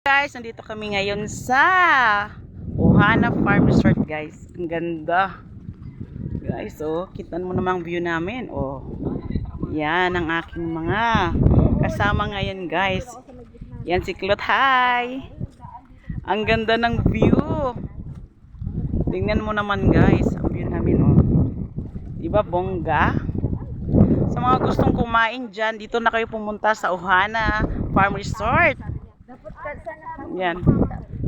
Guys, nandito kami ngayon sa Ohana Farm Resort guys. Ang ganda. Guys, oh, kita mo namang view namin. Oh. Yan ang aking mga kasama ngayon guys. Yan si Klot. Hi! Ang ganda ng view. Tingnan mo naman guys, ang view namin oh. Diba bongga? Sa mga gustong kumain dyan, dito na kayo pumunta sa Ohana Farm Resort. Yan.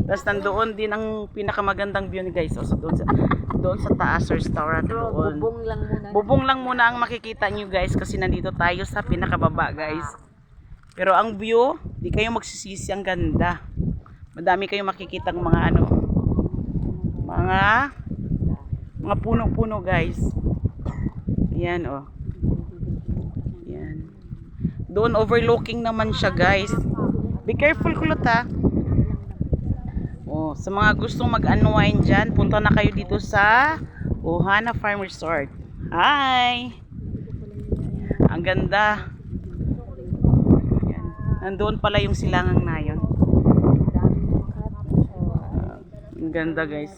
Tapos nandoon din ang pinakamagandang view ni guys. O, so doon sa, doon sa taas restaurant doon. Bubong lang muna. Bubong lang muna ang makikita nyo guys kasi nandito tayo sa pinakababa guys. Pero ang view, di kayo magsisisi ang ganda. Madami kayong makikita mga ano, mga mga puno-puno guys. Yan oh. Yan. Doon overlooking naman siya guys. Be careful kulot ha. Oh, sa mga gustong mag-unwind dyan, punta na kayo dito sa Ohana Farm Resort. Hi! Ang ganda. Yan. Nandoon pala yung silangang na yun. Ah, ang ganda guys.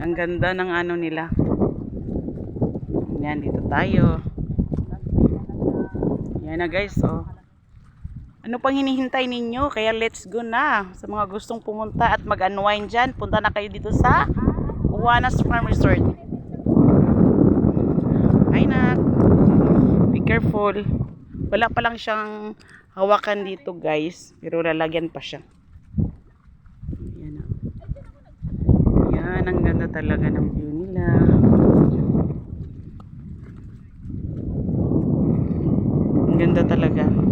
Ang ganda ng ano nila. Yan, dito tayo. Yan na guys, oh. Ano pang hinihintay ninyo? Kaya let's go na. Sa mga gustong pumunta at mag-unwind dyan, punta na kayo dito sa Uwanas Farm Resort. Hi, Nak. Be careful. Wala pa lang siyang hawakan dito, guys. Pero lalagyan pa siya. Yan, oh. Yan, ang ganda talaga ng view nila. Ang ganda talaga.